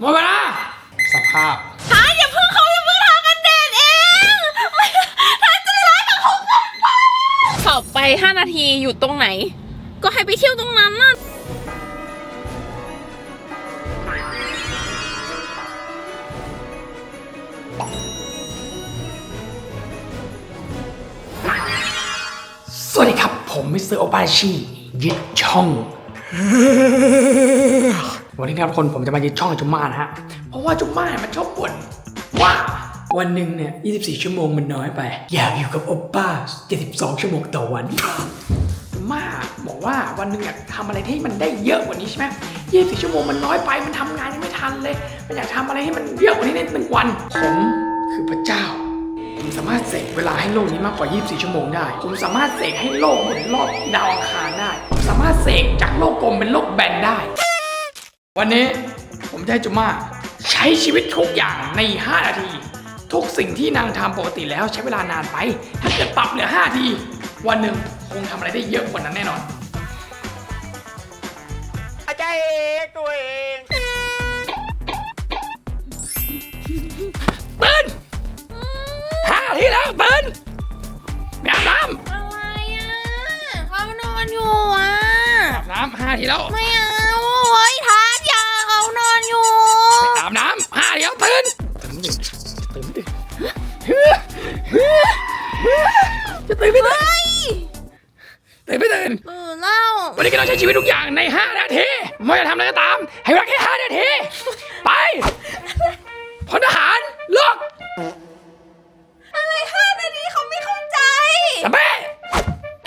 หมดเวลาสภาพหาอย่าเพิ่งเขาอย่าเพิ่งทากันแดดเองไม่ทาจะร้ายกับเขาเกินไปขับไป 5 นาทีอยู่ตรงไหน ก็ให้ไปเที่ยวตรงนั้นน่ะสวัสดีครับ ผมมิสเตอร์โอปาชิยึดช่อง วันนี้ครับคนผมจะมายึดช่องจุมม่านะฮะ เพราะว่าจุมม่านมันชอบบ่นว่าวันหนึ่งเนี่ย 24 ชั่วโมงมันน้อยไป อยากอยู่กับโอป้า 72 ชั่วโมงต่อวันจุมม่าบอกว่าวันหนึ่งอยากทำอะไรที่มันได้เยอะกว่านี้ใช่ไหม24 ชั่วโมงมันน้อยไป มันทำงานยังไม่ทันเลย มันอยากทำอะไรให้มันเยอะกว่านี้ในหนึ่งวัน ผมคือพระเจ้าผมสามารถเสกเวลาให้โลกนี้มากกว่า 24 ชั่วโมงได้ ผมสามารถเสกให้โลกหมุนรอบดาวอังคารได้ ผมสามารถเสกจากโลกกลมเป็นโลกแบนได้ วันนี้ผมจะให้จุม่าใช้ชีวิตทุกอย่างใน 5 นาที ทุกสิ่งที่นางทำปกติแล้วใช้เวลานานไป ถ้าเกิดปรับเหลือ 5 นาที วันหนึ่งคงทำอะไรได้เยอะกว่านั้นแน่นอนอาจารย์เอกตัวเองตื่นห้านาทีแล้วตื่นไปอาบน้อะไรอะเขานอนอยู่อะำอาบน้ำห้านาทีแล้วไม่เอาเฮ้ยทานยาเขานอนอยู่ ไปอาบน้ำห้านาทีแล้ว ตื่นตื่นดิตื่นดิจะตื่นไม่ตื่นเฮ้ยตื่นไม่ตื่นตื่นแล้ววันนี้ก็ต้องใช้ชีวิตทุกอย่างใน 5 นาทีไม่ว่าจะทำอะไรก็ตาม ให้เวลาแค่5นาที ไปพลทหารเลิกอะไรห้านาทีเขาไม่เข้าใจ แต่แม่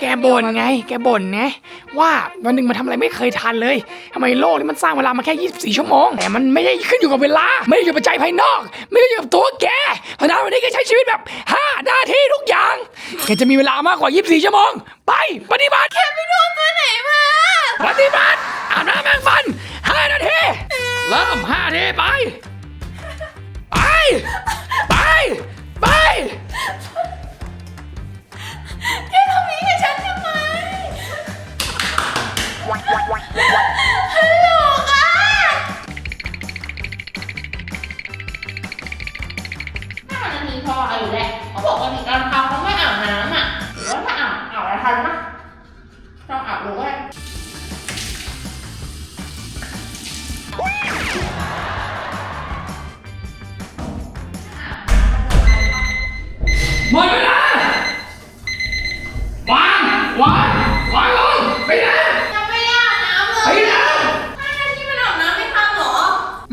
แกบ่นไง แกบ่นไง ว่าวันหนึ่งมันทำอะไรไม่เคยทันเลยทำไมโลกนี้มันสร้างเวลามาแค่ 24 ชั่วโมง แต่มันไม่ได้ขึ้นอยู่กับเวลา ไม่ได้อยู่กับปัจจัยภายนอก ไม่ได้อยู่กับตัวแกเพราะฉะนั้นวันนี้แกใช้ชีวิตแบบ5นาทีทุกอย่างแกจะมีเวลามากกว่า 24 ชั่วโมง ไปปฏิบัติไปโดนตัวไหนมาปฏิบัติอาบน้ำแมงฟัน5นาทีเริ่ม5นาทีไป ไป ไป ไปแกทำนี้กั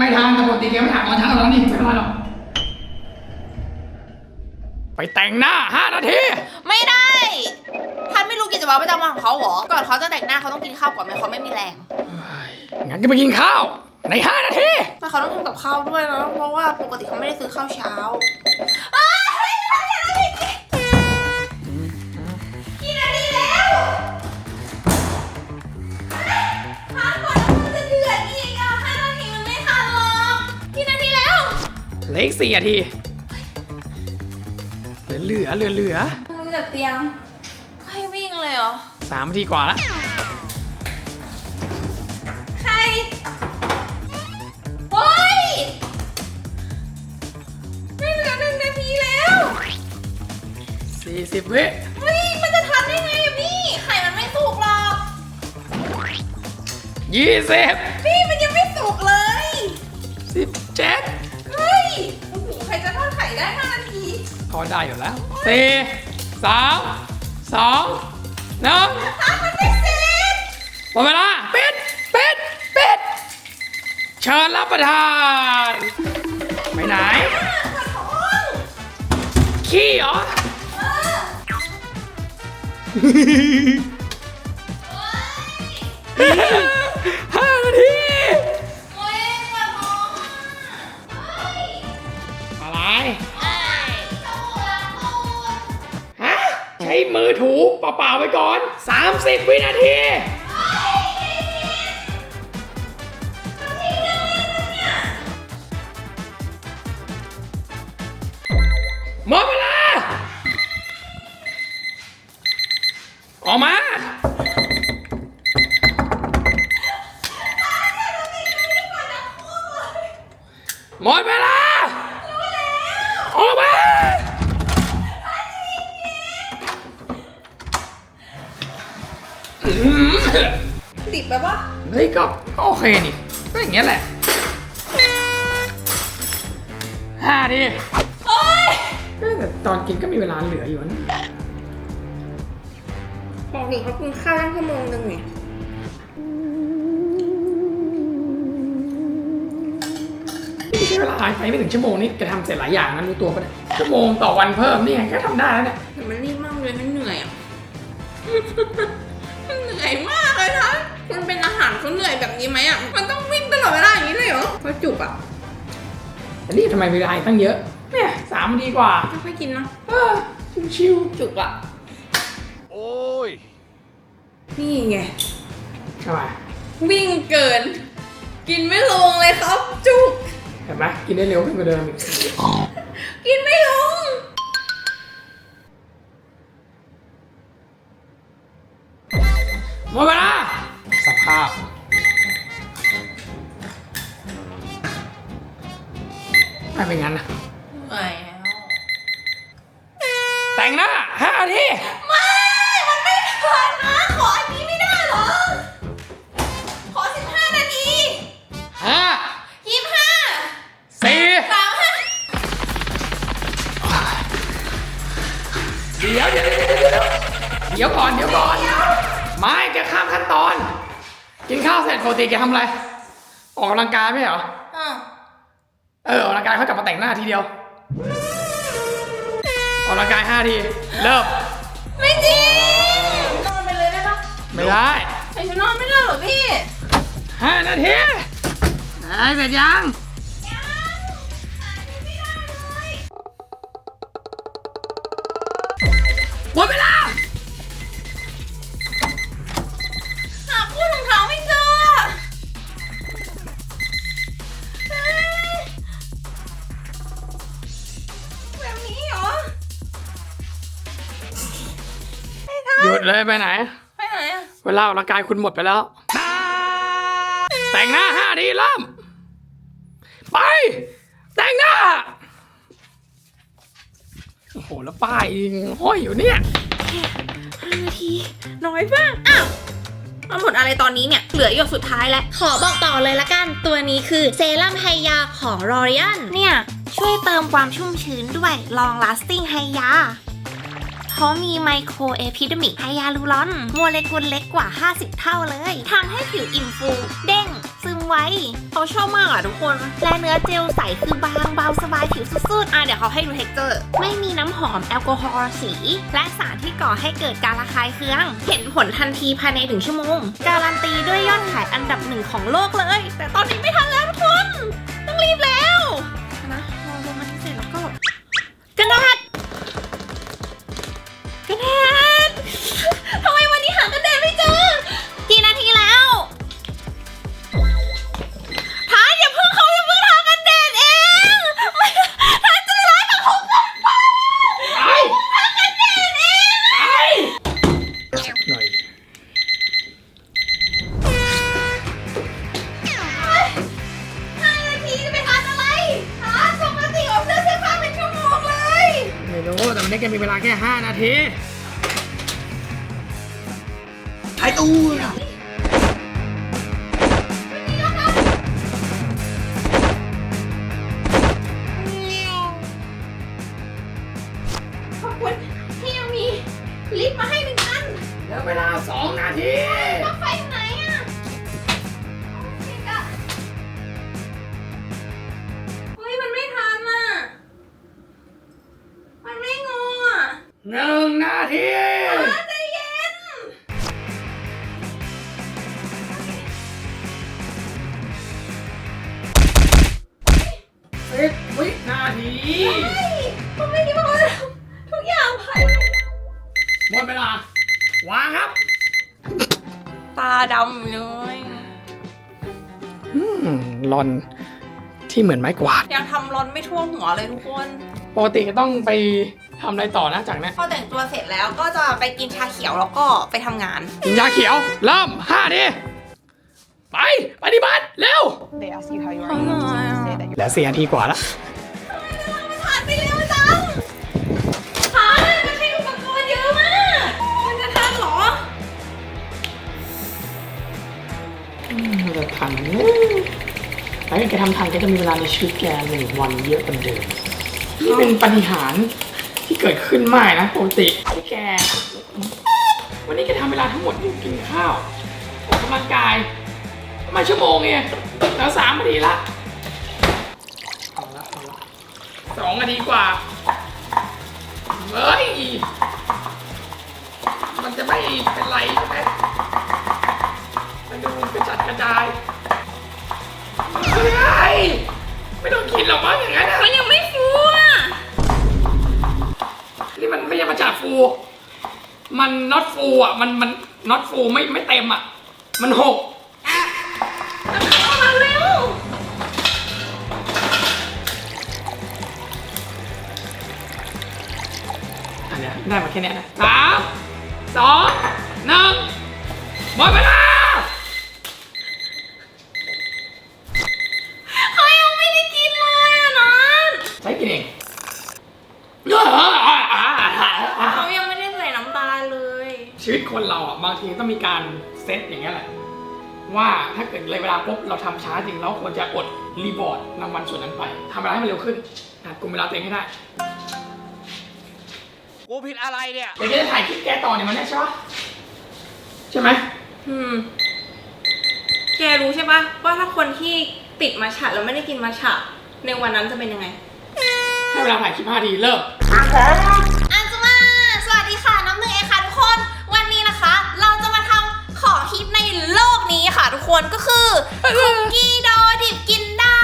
ไม่ทำแต่ปกติแกไม่ถามตอนเช้าแล้วนี่ไม่เป็นไรหรอกไปแต่งหน้า5นาที ไม่ได้ท่านไม่รู้กิจวัตรประจำวันของเขาเหรอ ก่อนเขาจะแต่งหน้าเขาต้องกินข้าวก่อนไหมเขาไม่มีแรง งั้นก็ไปกินข้าว ใน5นาที แต่เขาต้องทำกับข้าวด้วยนะ เพราะว่าปกติเขาไม่ได้ซื้อข้าวเช้า เหลืออีกสี่นาทีเหลือเหลือเหลือเหลือมันจากเตียงให้วิ่งเลยเหรอสามนาทีกว่าละใครเฮ้ยไม่เหลือหนึ่งนาทีแล้วสี่สิบวิเฮ้ยมันจะทันได้ไงอะพี่ไข่มันไม่สุกหรอกยี่สิบพี่ พอได้อยู่แล้วสี่สามสองหนึ่งถ้ามันไม่เสร็จหมดเวลาปิดปิดปิดเชิญรับประทานไปไหน ขี้เหรอเออ มือถูเปล่าๆไปก่อน 30 วินาที ก็โอเคนี่ ก็อย่างเงี้ยแหละห้าดิโอ๊ยเอ้ยแต่ตอนกินก็มีเวลาเหลืออยู่นะบอกดิเขากินข้าวได้ชั่วโมงนึงนี่นี่ใช้เวลาไปไม่ถึงชั่วโมงนี่แกทำเสร็จหลายอย่างนะรู้ตัวปะเนี่ยชั่วโมงต่อวันเพิ่มนี่ไงก็ทำได้แล้วเนี่ยแต่มันรีบมากเลยมันเหนื่อยอะ มันเหนื่อยมาก แบบนี้ไหมอะ มันต้องวิ่งตลอดเวลาอย่างนี้เลยเหรอพอจุกอะแต่นี่ทำไมเวลาอีกตั้งเยอะ เนี่ยสามนาทีกว่าค่อยๆกินนะเออชิวจุกอะ โอ้ย นี่ไงๆทำไมวิ่งเกิน กินไม่ลงเลยครับจุก เห็นไหมกินได้เร็วขึ้นกว่าเดิมอีก ไม่เป็นงั้นนะเหนื่อยแล้วแต่งหน้าห้านาทีไม่ มันไม่ทันนะ ขออันนี้ไม่ได้เหรอ ขอ15นาทีห้า25สี่35เดี๋ยวเดี๋ยวเดี๋ยวเดี๋ยวเดี๋ยวเดี๋ยวก่อนเดี๋ยวก่อนไม่แกข้ามขั้นตอน กินข้าวเสร็จปกติแกทำอะไร ออกกำลังกายไม่เหรออะ เออออกกำลังกายเขากลับมาแต่งหน้าทีเดียว ออกกำลังกายห้าที เริ่ม ไม่จริงนอนไปเลยได้ปะไม่ได้ไอ้ฉันนอนไม่ได้เหรอพี่ห้านาทีไอ้เสร็จยัง เลยไปไหน ไปไหนอะเวลาออกกำลังกายคุณหมดไปแล้ว แต่งหน้าห้าทีเริ่ม ไป แต่งหน้า โอ้โห แล้วป้ายห้อยอยู่เนี่ย ห้านาที น้อยมากอ้าวมาหมดอะไรตอนนี้เนี่ย เหลือหยดสุดท้ายแล้ว ขอบอกต่อเลยละกัน ตัวนี้คือเซรั่มไฮยาของ l o r e a l เนี่ย ช่วยเติมความชุ่มชื้นด้วย Long Lasting ไฮยา เขามีไมโครเอพิดมิกไฮยาลูรอน โมเลกุลเล็กกว่า 50 เท่าเลยทำให้ผิวอิ่มฟู เด้ง ซึมไวเขาชอบมากอะทุกคน และเนื้อเจลใสคือบางเบาสบายผิวสุดอะเดี๋ยวเขาให้ดูเท็กเจอร์ๆไม่มีน้ำหอมแอลกอฮอล์สี และสารที่ก่อให้เกิดการระคายเคือง เห็นผลทันทีภายในหนึ่งชั่วโมง การันตีด้วยยอดขายอันดับหนึ่งของโลกเลย แต่ตอนนี้ไม่ทันแล้วทุกคน ต้องรีบแล้ว กร ทีเฮ้ยผมไม่คิดว่าเขาจะทำทุกอย่างภายในหมดเวลาวางครับ ตาดำเลยอืมลอนที่เหมือนไม้กวาด ยังทำร้อนไม่ทั่วหัวเลยทุกคนปกติจะต้องไปทำอะไรต่อนะจากเนี้ยพอแต่งตัวเสร็จแล้วก็จะไปกินชาเขียวแล้วก็ไปทำงาน กินยาเขียว เริ่มห้าทีไปปฏิบัติเร็ว They ask you how you are, Oh, you no. just need to say เหลือสี่นาทีกว่าแล้ว เราจะทันถ้าแกทำทันแกจะมีเวลาในชีวิตแกหนึ่งวันเยอะกว่าเดิมนี่เป็นปาฏิหารย์ที่เกิดขึ้นมากนะปกติที่แก วันนี้แกทำเวลาทั้งหมดที่กินข้าวออกกำลังกายประมาณชั่วโมงเองแล้วสามนาทีละเอาละเอาละสองนาทีกว่าเฮ้ย มันจะไม่เป็นไรใช่ไหมมันดู กระจัดกระจายเฮ้ยไม่ต้องกินหรอกมั้งอย่างนั้นอะมันยังไม่ฟูอะ นี่มันไม่ใช่ประจาฟู มันน็อตฟูอะ มันมันน็อตฟูไม่ไม่เต็มอะ มันหกเอามาเร็วอันเนี้ยได้มาแค่เนี้ยนะสามสองหนึ่งหมดเวลาเขายังไม่ได้กินเลยอะนั้น ใช้กินเอง เขายังไม่ได้ใส่น้ำตาลเลย ชีวิตคนเราอะบางทีต้องมีการเซตอย่างเงี้ยแหละว่าถ้าเกิดเลยเวลาปุ๊บเราทำช้าจริงเราควรจะอดรีบอร์ดรางวัลส่วนนั้นไปทำเวลาให้มันเร็วขึ้นหัดกลุ่มเวลาตัวเองให้ได้กูผิดอะไรเนี่ยเดี๋ยวจะถ่ายคลิปแกต่อเนี่ยมันแน่ใช่ปะใช่ไหมอืมแกรู้ใช่ปะว่าถ้าคนที่ติดมาฉะแล้วไม่ได้กินมาฉะในวันนั้นจะเป็นยังไงให้เวลาถ่ายคลิป5ทีเริ่ม ค่ะทุกคนก็คือคุกกี้โดดิบกินได้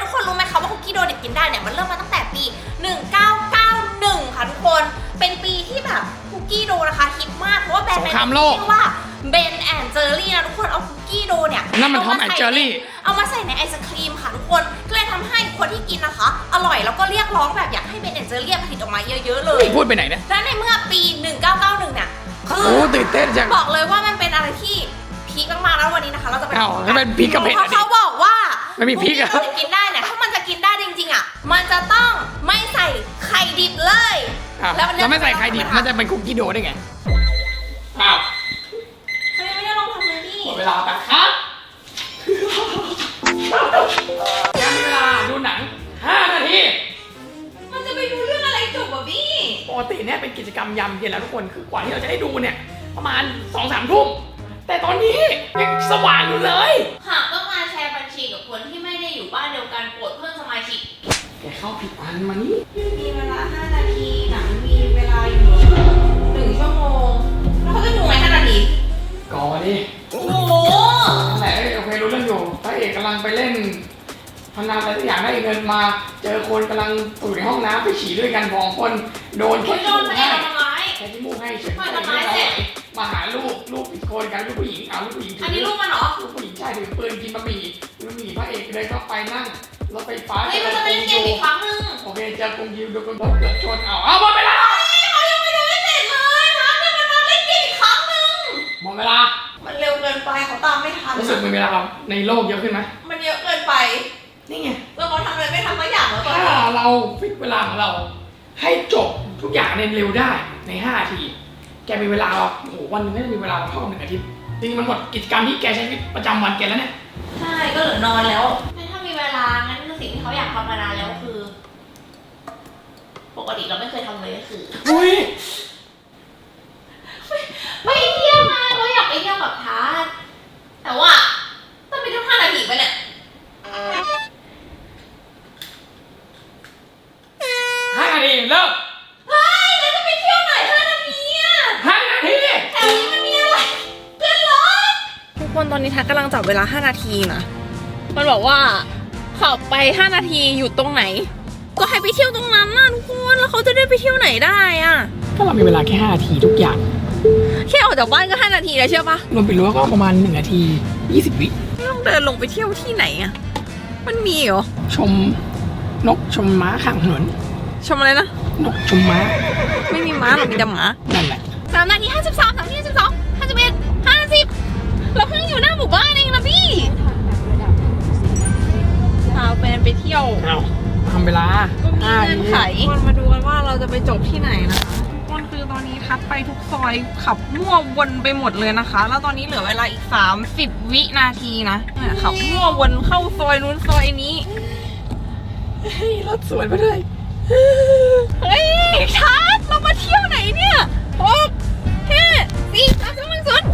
ทุกคนรู้ไหมคะว่าคุกกี้โดดิบกินได้เนี่ยมันเริ่มมาตั้งแต่ปี 1991 ค่ะทุกคนเป็นปีที่แบบคุกกี้โดนะคะฮิตมากเพราะว่าแบรนด์สงครามโลกชื่อว่าเบนแอนเจอรี่นะทุกคนเอาคุกกี้โดเนี่ยนั่นมันาา Tom and ใส่ Jerry เอามาใส่ในไอศครีมค่ะทุกคนก็เลยทำให้คนที่กินนะคะ อร่อยแล้วก็เรียกร้องแบบอยากให้เบนแอนเจอรี่ผลิตออกมาเยอะๆเลยพูดไปไหนเนี่ยและในเมื่อปี 1991เนี่ยคืโอ้ตื่นเต้นจังบอกเลยว่ามันเป็นอะไรที่ พีคมากๆแล้ววันนี้นะคะ เราจะไปอ้าวแล้วมันพีคกับเผ็ดเพอะราะดิเขาบอกว่าไม่มีพริกอะคุกี้โดดิบกินได้เนี่ยถ้ามันจะกินได้จริงๆอะมันจะต้องไม่ใส่ไข่ดิบเลยอ้าวนแล้วไม่ใส่ไข่ดิบมันจะเป็นคุกกี้โดได้ไงอ้าวเขายังไม่ได้ลองทำเลยพี่หมดเวลาแป๊บครับยังมีเวลาดูหนัง 5 นาที มันจะไปดูเรื่องอะไรจบอะพี่ปกติเนี่ยเป็นกิจกรรมยำเย็นแล้วทุกคนคือกว่าที่เราจะได้ดูเนี่ย ประมาณ2อสามทุ่ม แต่ตอนนี้ยังสว่างอยู่เลย หากต้องการแชร์บัญชีกับคนที่ไม่ได้อยู่บ้านเดียวกันโปรดเพิ่มสมาชิก แกเข้าผิดอันมานี่มีเวลา 5 นาที หนังมีเวลาอยู่หนึ่งชั่วโมง แล้วเขาจะดูไหม5นาที ก่อดิโอ้โหนั่นแหละโอเครู้เรื่องอยู่พระเอกกำลังไปเล่นพนันอะไรสักอย่างได้เงินมา เจอคนกำลังอยู่ในห้องน้ำไปฉี่ด้วยกันสองคน โดนแค่ไม่โดขี้นมูกพระเอให้กทำร้ายแค่ที่มูกให้เฉยไม่ทำร้ายเสร็จ มาหาลูกลูกผิดคนกันลูกผู้หญิงเอาลูกผู้หญิงถือันนี้ลูกมันเหรอ ลูกผู้หญิงใช่ถือปืนกินบะหมี่บะหมี่พระเอกเลยเข้าไปนั่งรถไฟฟ้าเฮ้ยมันจะไปเล่นเกมอีกครั้งหนึงโอเคเจอกรุงยิวดูกันรถเกือบชนเอาเอาหมดเวลาเขายังไม่ดูไม่เสร็จเลยนะจะมันมาเล่นเกมอีกครั้งหนึงหมดเวลามันเร็วเกินไปเขาตามไม่ทัน รู้สึกมีเวลาในโลกเยอะขึ้นไหมมันเยอะเกินไป นี่ไง เราเขาทำอะไรไม่ทำสักอย่างแล้วตอนถ้านี้เราฟิกเวลาของเราให้จบทุกอย่างในเร็วได้ใน5นาที แกมีเวลาโอ้โห วันหนึงไม่ได้มีเวลาเท่ากับหนึ่งอาทิตย์จริงๆมันหมดกิจกรรมที่แกใช้ชีวิตประจำวันแกแล้วเนี่ย ใช่ก็เหลือนอนแล้วงั้นถ้ามีเวลา งั้นสิ่งที่เขาอยากทำมานานแล้วก็คือ ปกติเราไม่เคยทำเลยก็คือ อุ้ยไปเที่ยวมาเราอยากไปเที่ยวกับทาสแต่ว่าต้องไปเที่ยวห้านาทีไปะเนี่ย ห้านาทีเริ่ม อนนี้ทักกำลังจับเวลา 5 นาทีนะ มันบอกว่าขับไป 5 นาทีอยู่ตรงไหน ก็ให้ไปเที่ยวตรงนั้นน่ะทุกคนแล้วเขาจะได้ไปเที่ยวไหนได้อะก็เรามีเวลาแค่5นาทีทุกอย่าง แค่ออกจากบ้านก็5นาทีแล้วเชื่อปะรวมไปรวมก็ประมาณ1นาที 20 วิไม่ต้องเดินลงไปเที่ยวที่ไหนอะมันมีเหรอ ชมนกชมม้าข้างถนน ชมอะไรนะ นกชมม้า ไม่มีม้าหรอกมีแต่หมานั่นแหละสามนาทีห้าสิบสาม ที่ยวเอาทำเวลาก็มีห้าเงื่อนทีไขมันมาดูกันว่าเราจะไปจบที่ไหนนะคะมันคือตอนนี้ทัดไปทุกซอยขับมั่ววนไปหมดเลยนะคะ แล้วตอนนี้เหลือเวลาอีก 30 วินาทีนะเนี่ยขับมั่ววนเข้าซอยนู้นซอยนี้เฮ้ยรถสวนมาด้วยเฮ้ยทัดเรามาเที่ยวไหนเนี่ยหกห้าสี่สามสองหนึ่งศูนย์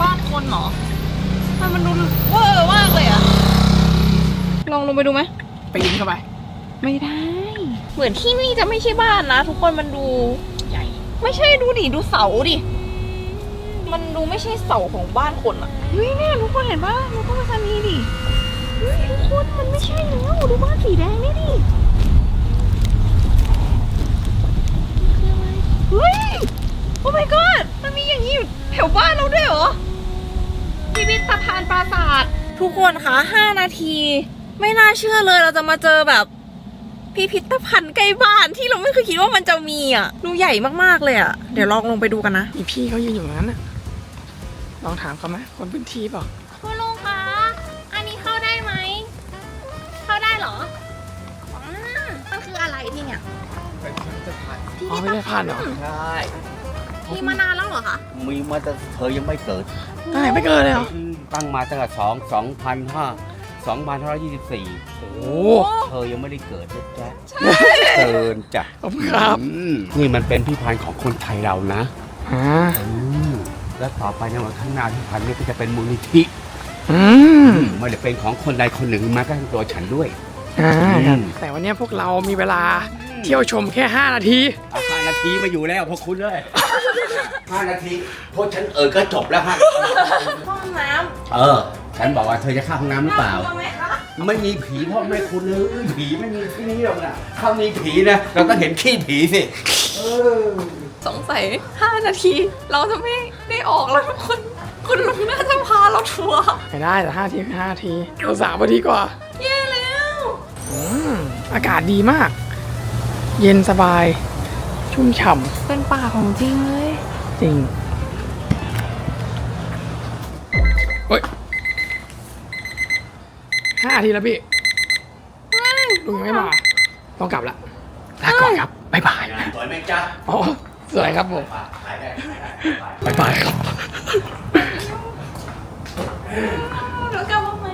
บ้านคนเหรอทำไมมันดูเวอร์มากเลยอะ ลองลงไปดูไหมปีนเข้าไป ไม่ได้ เหมือนที่นี่จะไม่ใช่บ้านนะ ทุกคนมันดูใหญ่ ไม่ใช่ดูดิดูเสาดิ มันดูไม่ใช่เสาของบ้านคนอะเฮ้ยเนี่ยทุกคนเห็นปะดูต้นซานีดิเฮ้ยทุกคนมันไม่ใช่แล้วดูบ้านสีแดงนี่ดิเฮ้ย โอ้ my god มันมีอย่างนี้อยู่แถวบ้านเราด้วยเหรอพิพิธภัณฑ์ปราสาท ทุกคนคะ 5 นาที ไม่น่าเชื่อเลยเราจะมาเจอแบบพิพิธภัณฑ์ใกล้บ้านที่เราไม่เคยคิดว่ามันจะมีอะดูใหญ่มากๆเลยอะ เดี๋ยวลองลงไปดูกันนะมีพี่เขายืนอยู่ตรงนั้นน่ะ ลองถามเขาไหมคนพื้นที่เปล่าคุณลุงคะ อันนี้เข้าได้ไหม เข้าได้เหรออ่ามันคืออะไรที่เนี่ยอ๋อไม่ได้พลาดเหรอใช่มีมานานแล้วเหรอคะ มีมาแต่เธอยังไม่เกิดได้ไม่เกินเลยเหรอตั้งมาตั้งแต่สองสองพันห้า สองพันห้าร้อยยี่สิบสี่โอ้เธอยังไม่ได้เกิดนะจ๊ะเกินจ้ะขอบคุณครับอืมนี่มันเป็นพิพิธภัณฑ์ของคนไทยเรานะอ่าอืมแล้วต่อไปในวันข้างหน้าพิพิธภัณฑ์นี้ก็จะเป็นมูลนิธิอืมไม่ได้เป็นของคนใดคนหนึ่งมาก็ทั้งตัวฉันด้วย อ่าอืมแต่วันนี้พวกเรามีเวลาเที่ยวชมแค่ 5 นาทีอะห้านาทีมาอยู่แล้วพวกคุณเลยห้านาทีพวกฉันเออก็จบแล้วฮะห้องน้เออ ฉันบอกว่าเธอจะเข้าห้องน้ำหรือเปล่าำไหมคะไม่มีผีพ่อแม่คุณเลยผีไม่มีที่นี่หรอกนะถ้ามีผีนะเราต้องเห็นขี้ผีสิเออสงสัย 5 นาที เราจะไม่ได้ออกแล้วทุกคน คุณลุงน่าจะพาเราทัวร์ไม่ได้แต่ห้าทีคือห้าทีเราสามนาทีกว่า แย่แล้วอืมอากาศดีมาก เย็นสบาย ชุ่มฉ่เป็นป่าของจริงเลยำจริงเฮ้ย ห้านาทีแล้วพี่ลุงยังไม่มา ต้องกลับละลาก่อนครับบ๊ายบายสวยไหมจ๊ะอ๋อสวยครับผมถ่ายได้บ๊ายบายครับแล้วกลับมาไหม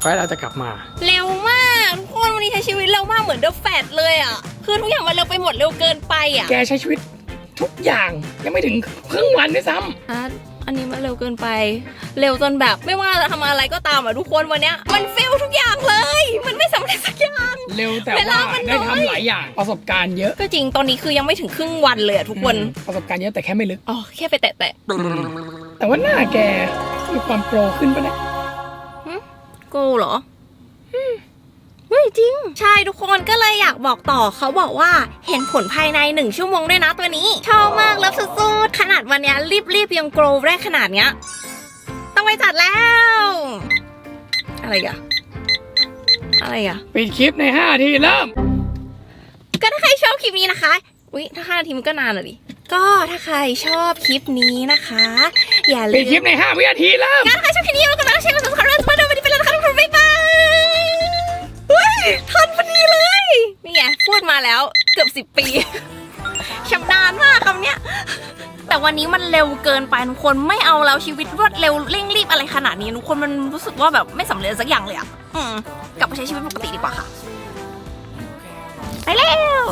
ไว้เราจะกลับมา เร็วมากทุกคนวันนี้ใช้ชีวิตเร็วมากเหมือนเดอะแฟดเลยอะคือทุกอย่างมันเร็วไปหมดเร็วเกินไปอะแกใช้ชีวิตทุกอย่างยังไม่ถึงครึ่งวันด้วยซ้อะ อันนี้มันเร็วเกินไป เร็วจนแบบไม่ว่าจะทำอะไรก็ตามอะทุกคนวันเนี้ย มันเฟลทุกอย่างเลย มันไม่สำเร็จสักอย่างำเร็วแต่เวลาว่ามันน้ได้อย ทำหลายอย่างประสบการณ์เยอะก็จริงตอนนี้คือยังไม่ถึงครึ่งวันเลยอะทุกคนอืมประสบการณ์เยอะแต่แค่ไม่ลึก อ๋อแค่ไปแตะแต่ว่าหน้าแกมีความโปรขึ้นปะเนี่ยๆกูเหรอ เฮ้ยจริง ใช่ทุกคนก็เลยอยากบอกต่อเขาบอกว่าเห็นผลภายในหนึ่งชั่วโมงด้วยนะตัวนี้ ชอบมากเลิฟสุดๆ ขนาดวันเนี้ยรีบๆยังโกรวได้ขนาดเนี้ย ต้องไปจัดแล้ว อะไรอะ อะไรอะ ปิดคลิปใน5นาทีเริ่ม ก็ถ้าใครชอบคลิปนี้นะคะอุ๊ยถ้าห้านาทีมันก็นานอะดิก็ถ้าใครชอบคลิปนี้นะคะ อย่าลืปิดมคลิปใน 5 วินาทีเริ่ม ก็ถ้าใครชอบคลิปนี้อย่าลืมกดไลค์กดแชร์กดซั ทันพอดีเลย นี่ไงพูดมาแล้วเกือบสิบปีชำนาญมากคำเนี้ย แต่วันนี้มันเร็วเกินไปทุกคนไม่เอาแล้วชีวิตรวดเร็วเร่งรีบอะไรขนาดนี้ทุกคนมันรู้สึกว่าแบบไม่สำเร็จสักอย่างเลยอะอืม กลับไปใช้ชีวิตปกติดีกว่าค่ะ ไปเร็ว